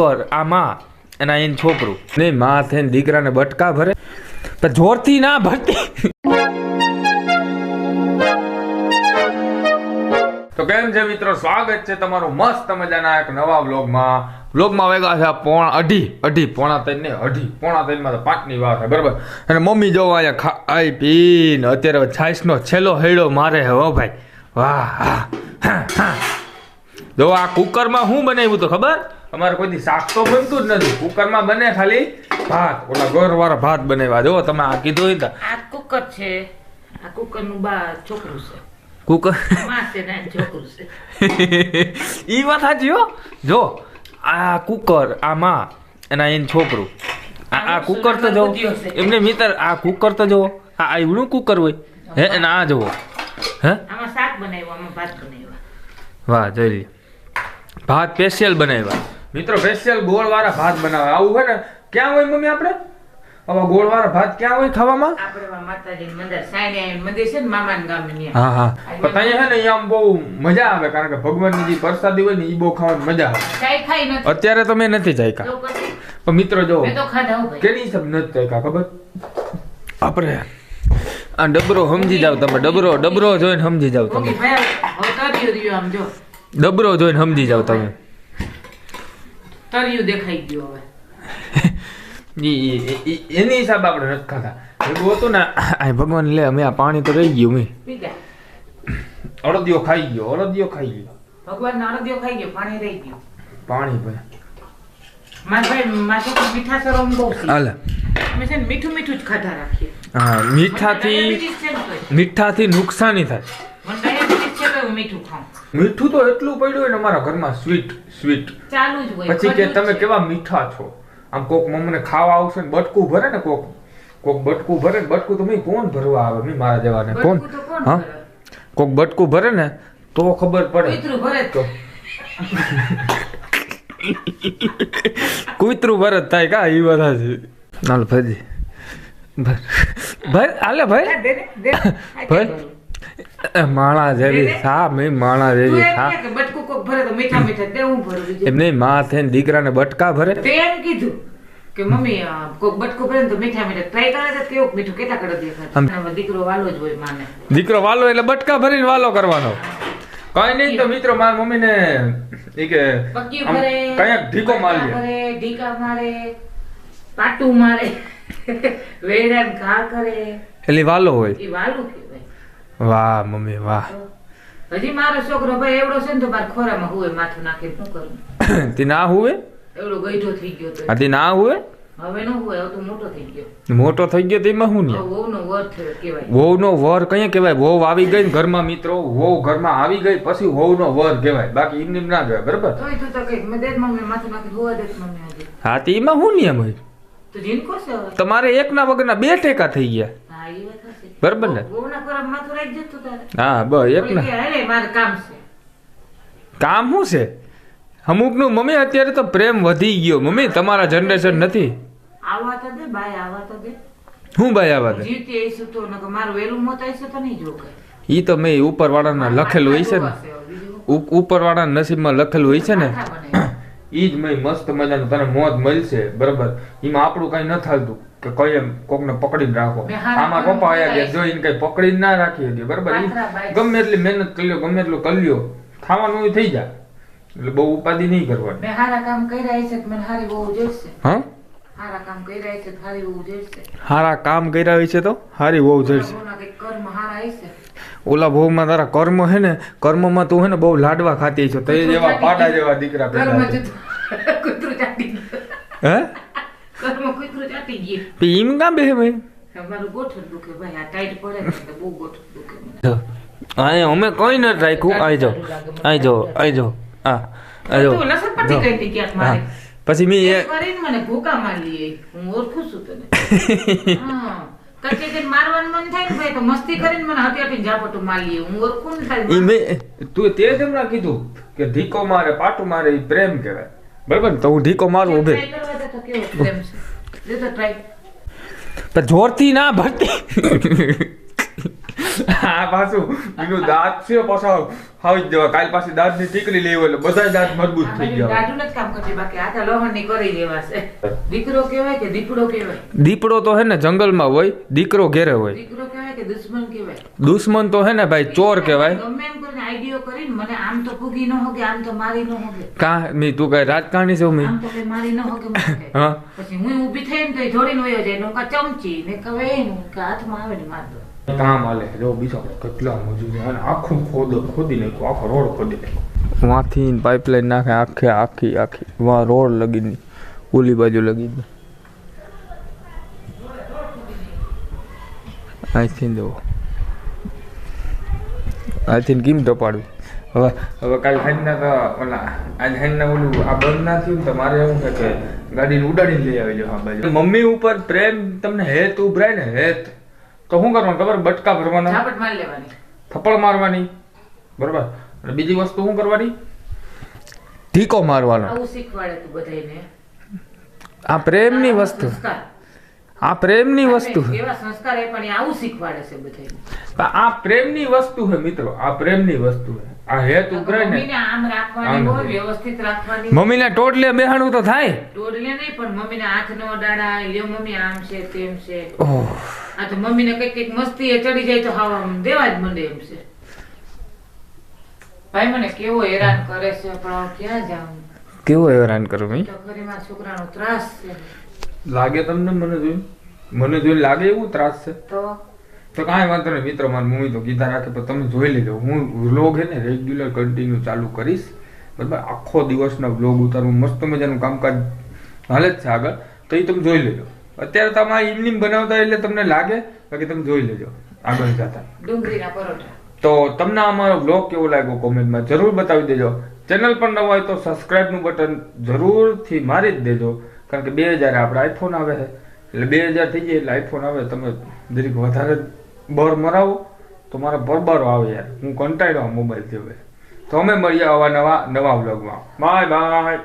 Cooker આ માં અને એનું છોકરું. નહીં માં થઈને દીકરાને બટકા ભરે. પણ જોરથી ના ભરતી. તો કેમ છે મિત્રો? સ્વાગત છે તમારું મસ્ત મજાના એક નવા વ્લોગમાં. વ્લોગમાં વેગા છે પોણા અઢી અઢી પોણા ત્રણ ને અઢી પોણા ત્રણમાં તો પાંચની વાર છે બરાબર? અને મમ્મી જોવા અહીંયા ખાઈ પીને અત્યારે છાશનો છેલ્લો હેડો મારે હે ભાઈ. વાહ હા, હા, હા. જો આ કુકરમાં શું બનાવ્યું તો ખબર? અમારે કોઈ દી શાક તો બનતું જ નથી. કુકરમાં બને ખાલી ભાત. ઓલા ગોરવાળા ભાત બનાવ્યા. જો તમે આ કીધું હોય તો. આ કુકર છે. આ કુકર? નું બા છોકરું છે. કુકર ઈ વાત સાચી હો. જો આ કુકર આ માં અને એનું છોકરું. આ આ કુકર તો જો એમને મિત્ર આ કુકર તો જો આ આવડું કુકર હોય. હે અને આ જુઓ. હે? આમાં શાક બનાવ્યું આમાં ભાત બનાવ્યા. વાહ જોઈ ભાત સ્પેશિયલ બનાવ્યા. મિત્રો સ્પેશિયલ ગોળવાળા ભાત બનાવે આવું હોય ને ક્યાં હોય મમ્મી આપણે? આવા ગોળવાળા ભાત ક્યાં હોય ખાવામાં? આપણે માતાજી મંદિર સાંઈ મંદિર છે ને મામાન ગામે હા હા. પણ ત્યાં છે ને અહીંયા આમ બહુ મજા આવે કારણ કે ભગવાનની જે પ્રસાદી હોય ને એ બહુ ખાવાની મજા આવે. અત્યારે તો મેં નથી ચાખ્યા પણ મિત્રો જો કેની સબ નથી ચાખ્યા ખબર? આપણે આ ડબરો સમજી જાવ તમે ડબરો ડબરો જોઈને સમજી જાવ તમે. ડબરો જોઈને સમજી જાવ તમે. તર્યું દેખાઈ ગયું હવે. એની હિસાબ આપણે નથી ખાતા. એવું હતું ને આ ભગવાન લે અમે આ પાણી તો રહી ગયું મેં અડદિયો ખાઈ ગયો અડદિયો ખાઈ ગયો. ભગવાન અડદિયો ખાઈ ગયો પાણી રહી ગયું. પાણી ભાઈ. મારા ભાઈ મારા તો મીઠા સરોમ બહુ છે. હાલે. અમે છે ને મીઠું મીઠું જ ખાધા રાખીએ. હા મીઠાથી ને. મીઠાથી નુકસાની થાય મને ડાયાબિટીસ છે તો હું મીઠું ખાઉં મીઠું તો એટલું પડ્યું હોય ને અમારા ઘરમાં સ્વીટ સ્વીટ ચાલુ જ હોય પછી કે તમે કેવા મીઠા છો? આમ કોક મમ્મને ખાવા આવશે ને બટકું ભરે ને કોક કોક બટકું ભરે ને બટકું તો મેં કોણ ભરવા આવે? મેં મારા જવાને કોણ? કોણ હા? કોક બટકું ભરે ને તો ખબર પડે. ભરે તો કુતરું ભરત થાય કા એ બધા છે. હાલ ભાઈ ભાઈ હાલે ભાઈ. ભાઈ. માણા જેવી સા મેં માણા જેવી સા બટકું કોક ભરે તો મીઠા મીઠા દે હું ભરું. એમ નહીં માં થઈને દીકરાને બટકા ભરે? તે એમ કીધું કે મમ્મી કોક બટકું ભરે તો મીઠા મીઠા ટ્રાય કરે છે કેવું મીઠું કેટલા કડક દેખાય. દીકરો વાલો જ હોય માને. દીકરો વાલો એટલે બટકા ભરીને વાલો કરવાનો. કઈ નહીં તો મિત્રો મારા મમ્મીને એ કે કયાક ઢીકો મારી. ઢીકા મારે પાટું મારે વેડાને ઘા કરે. એટલે વાલો હોય. એ વાલું કહેવાય વાહ મમ્મી વાહ. હજી મારો છોકરો ભાઈ એવડો છે ને તો બાર ખોરામાં હુવે માથું નાખી શું કરું? તે ના હુવે એવડો ગઈઠો થઈ ગયો તો. તે ના હુવે હવે નો હુવે તો મોટો થઈ ગયો. મોટો થઈ ગયો તેમાં હવે નહીં વહુનો વર કહેવાય. વહુનો વર કઈ કહેવાય? વહુ આવી ગઈ ને ઘરમાં મિત્રો વહુ ઘરમાં આવી ગઈ પછી વહુનો વર કહેવાય. બાકી એમને એમ ના કહેવાય બરાબર? તું તો કઈ મેં દે મમ્મી માથું નાખી હુવા દે મમ્મી હા તે એમાં શું નિયમ હોય તો જીન કોસે તમારે એકના વગરના બે ટેકા થઈ ગયા. હા બરાબર ને? હા બસ એક એકના કે, "હાલે, મારે કામ શું છે? અમુકનું મમ્મી અત્યારે તો પ્રેમ વધી ગયો. મમ્મી તમારા જનરેશન નથી. તો દે બાય આવવા તો દે. હું ભાઈ આવા દે? તો મારું મોત આવીશું તો નહીં જોવું ઈ તો મેં ઉપરવાળાના લખેલું હોય છે ને. ઉપ- ઉપરવાળાના નસીબમાં લખેલું હોય છે ને. ઈ જ મય મસ્ત મજાનું તને મોત મળશે બરાબર? એમાં આપણું કઈ ન થાલતું કે કઈ એમ કોકને પકડીને રાખો. આમાં પપ્પા આવ્યા ગયા જોઈને કઈ પકડીને ના રાખી હતી બરાબર. ગમે એટલી મહેનત કરી લ્યો ગમે એટલું કરી લ્યો ખાવાનું થઈ જાય. એટલે બહુ ઉપાધિ નહીં કરવાની. મેં હારા કામ કર્યા છે મને હારી બહુ જોઈશે. હા? હારા કામ કર્યા છે હારી બહુ જોઈશે. હારા કામ કર્યા હોય છે તો હારી બહુ જડશે કર્મ હારા ઓલા ભોગમાં તારા કર્મ હે ને કર્મમાં તું હે ને બહુ લાડવા ખાતી છો તે જેવા પાડા જેવા દીકરા પેદા જતું કૂતરું ચાટી ગયું હે કર્મ કૂતરું ચાટી ગયું પી ઈમ કાં બે ભાઈ? અમારું ગોઠણ દુખે ભાઈ આ ટાઈટ પડે ને એટલે બહુ ગોઠણ દુખે મને. અમે કોઈ નથી રાખ્યું. આઈ જો આઈ જો આઈ જો હા આઈ જાઓ. તું લસણ પટ્ટી જો. હતી ક્યાંક હા. મારે પછી મેં એ કરીને મને ભૂકા મારી હું ઓળખું છું તને. હા. કચે જઈને મારવાનું મન થાય ને ભાઈ તો ને તું તે જ હમણાં કીધું કે ઢીકો મારે પાટું મારે એ પ્રેમ કહેવાય. બરાબર તો હું ઢીકો મારું ઉભે. તો કેવો પ્રેમ છે. જોરથી ના ભરતી આ પાછું. બીજું દાંત છે પાછા. આવી જ જવા કાલ પાછી દાંતની ટીકડી લેવો એટલે બધા દાંત મજબૂત થઈ ગયા દાઢું નથી કામ કરતી બાકી આ તો લોહણની કરી લેવા છે. દીકરો કહેવાય કે દીપડો કહેવાય? દીપડો તો હે ને જંગલમાં હોય દીકરો ઘેરે હોય. દીકરો કહેવાય કે દુશ્મન કહેવાય? દુશ્મન તો હે ને ભાઈ ચોર કહેવાય ગમે એમ કરીને આઈડિયો કરીને મને આમ તો પૂગી ન હોગે આમ તો મારી ન હોગે. કા મી તું કઈ રાજકારણી છે મી? આમ તો મારી ન હોગે હા. પછી હું ઊભી થઈને તો જોડીને વયો જાય ને હું કાં ચમચી. ને કવે હું કે હાથમાં આવે ને માર દો. કામ હાલે જો બીજા કેટલા મજૂર અને આખું ખોદ ખોદી નાખ્યું આખો રોડ ખોદી નાખ્યો. વાંથી પાઇપલાઇન નાખે આખે આખી આખી. વા રોડ લગીની ઓલી બાજુ લગી અહીંથી જવો. અહીંથી કેમ ટપાડવી હવે હવે કાલ હાજના તો ઓલા આજ હાજના ઓલું આ બંધ ના થયું તો મારે એવું છે કે ગાડીને ઉડાડીને લઈ આવી જાવ આ બાજુ. મમ્મી ઉપર પ્રેમ તમને હેત ઉભરાય ને હેત. તો શું કરવાનું ખબર? બટકા ભરવાના. ઝાપટ મારી લેવાની. થપ્પડ મારવાની. બરોબર? અને બીજી વસ્તુ શું કરવાની? ટીકો મારવાનો. આવું શીખવાડે તું બધાયને. આ પ્રેમની વસ્તુ. આ પ્રેમની વસ્તુ છે. એવા સંસ્કાર એ પણ એ આવું શીખવાડે છે બધાયને. પણ આ પ્રેમની વસ્તુ છે મિત્રો. આ પ્રેમની વસ્તુ છે. આ હેત ઉભરાય ને. મમ્મીને આમ રાખવાની હોય વ્યવસ્થિત રાખવાની. મમ્મીને ટોટલે બેહાડવું તો થાય? દોડલે નહીં પણ મમ્મીને હાથ નો અડાડા લ્યો મમ્મી આમ છે તેમ છે. આ તો મમ્મીને કંઈક કંઈક મસ્તી એ ચડી જાય તો હાવ દેવા જ મંડે એમ છે. ભાઈ મને કેવો હેરાન કરે છે પણ ક્યાં જાઉં? કેવો હેરાન કરું મેં? તો ખરી મારા છોકરાનો ત્રાસ છે. લાગે તમને? મને જોયું? મને જોઈને લાગે એવું ત્રાસ છે? તો? તો કાંઈ વાંધો નહીં મિત્રો મારી મમ્મી તો કીધા રાખે પણ તમે જોઈ લેજો હું વ્લોગ હે ને રેગ્યુલર કન્ટિન્યુ ચાલુ કરીશ. બરાબર આખો દિવસના વ્લોગ ઉતારું મસ્ત મજાનું કામકાજ હાલે જ છે આગળ તો એ તમે જોઈ લેજો. અત્યારે તમારે ઇવનિંગ બનાવતા એટલે તમને લાગે બાકી તમે જોઈ લેજો આગળ જતા. ડુંગળીના પરોઠા. તો તમને અમારો બ્લોગ કેવો લાગ્યો કોમેન્ટમાં જરૂર બતાવી દેજો. ચેનલ પર ન હોય તો સબસ્ક્રાઇબનું બટન જરૂરથી મારી જ દેજો કારણ કે બે હજાર આપણે આઈફોન આવે છે. એટલે બે હજાર થઈ જાય એટલે આઈફોન આવે તમે દરેક વધારે બર મરાવો, તો મારા બરબારો આવે યાર. હું કંટાળ્યો મોબાઈલથી હવે. તો અમે મળીએ આવા નવા નવા વ્લોગમાં બાય બાય